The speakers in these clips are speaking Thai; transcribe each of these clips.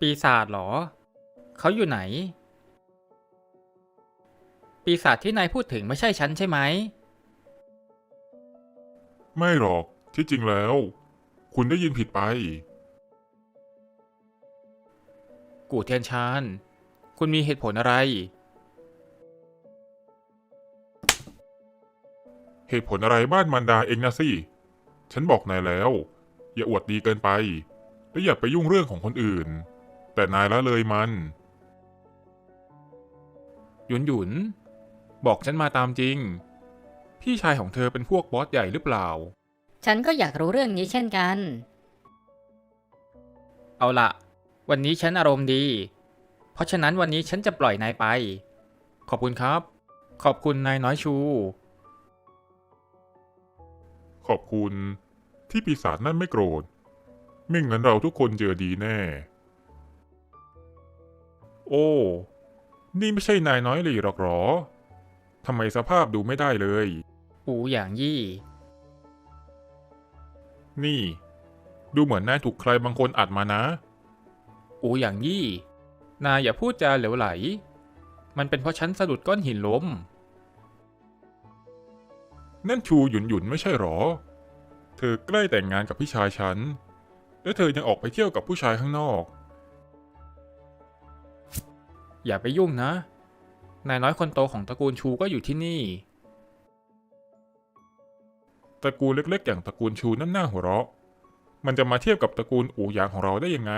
ปีศาจเหรอ เขาอยู่ไหน ปีศาจที่นายพูดถึงไม่ใช่ฉันใช่ไหม ไม่หรอกที่จริงแล้ว คุณได้ยินผิดไป กูเทียนชาน คุณมีเหตุผลอะไร เหตุผลอะไรบ้านมันดาเองนะสิ ฉันบอกนายแล้ว อย่าอวดดีเกินไป และอย่าไปยุ่งเรื่องของคนอื่น แต่นายละเลยมัน หยุนหยุน บอกฉันมาตามจริง พี่ชายของเธอเป็นพวกบอสใหญ่หรือเปล่า ฉันก็อยากรู้เรื่องนี้เช่นกัน เอาละวันนี้ฉันอารมณ์ดี เพราะฉะนั้นวันนี้ฉันจะปล่อยนายไป ขอบคุณครับ ขอบคุณนายน้อยชู ขอบคุณที่ปีศาจนั่นไม่โกรธ ไม่งั้นเราทุกคนเจอดีแน่ โอ้ นี่ไม่ใช่นายน้อยหลีหรอกหรอ ทำไมสภาพดูไม่ได้เลย อูอย่างยี่ นี่ ดูเหมือนนายถูกใครบางคนอัดมานะ อูอย่างยี่ นายอย่าพูดจาเหลวไหล มันเป็นเพราะฉันสะดุดก้อนหินล้ม นั่นชูหยุนหยุนไม่ใช่หรอ เธอใกล้แต่งงานกับพี่ชายฉัน และเธอยังออกไปเที่ยวกับผู้ชายข้างนอก อย่าไปยุ่งนะ นายน้อยคนโตของตระกูลชูก็อยู่ที่นี่ ตระกูลเล็กๆ อย่างตระกูลชูนั่นน่าหัวเราะ มันจะมาเทียบกับตระกูลอูหยางของเราได้ยังไง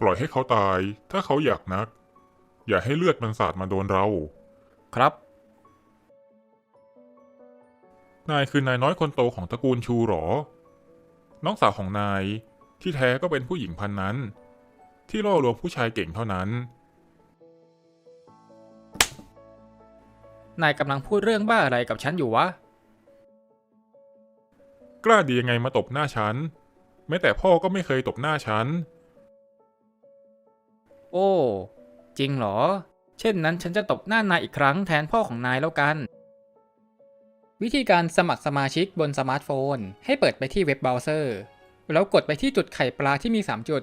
ปล่อยให้เขาตาย ถ้าเขาอยากนัก อย่าให้เลือดมันสาดมาโดนเรา ครับ นายคือนายน้อยคนโตของตระกูลชูหรอ น้องสาวของนายที่แท้ก็เป็นผู้หญิงพันนั้น ที่ล่อลวงผู้ชายเก่งเท่านั้น นายกำลังพูดเรื่องบ้าอะไรกับฉันอยู่วะ กล้าดียังไงมาตบหน้าฉัน แม้แต่พ่อก็ไม่เคยตบหน้าฉัน โอ้ จริงเหรอ เช่นนั้นฉันจะตบหน้านายอีกครั้งแทนพ่อของนายแล้วกัน วิธีการสมัครสมาชิกบนสมาร์ทโฟน ให้เปิดไปที่เว็บเบราว์เซอร์ แล้วกดไปที่จุดไข่ปลาที่มี 3 จุด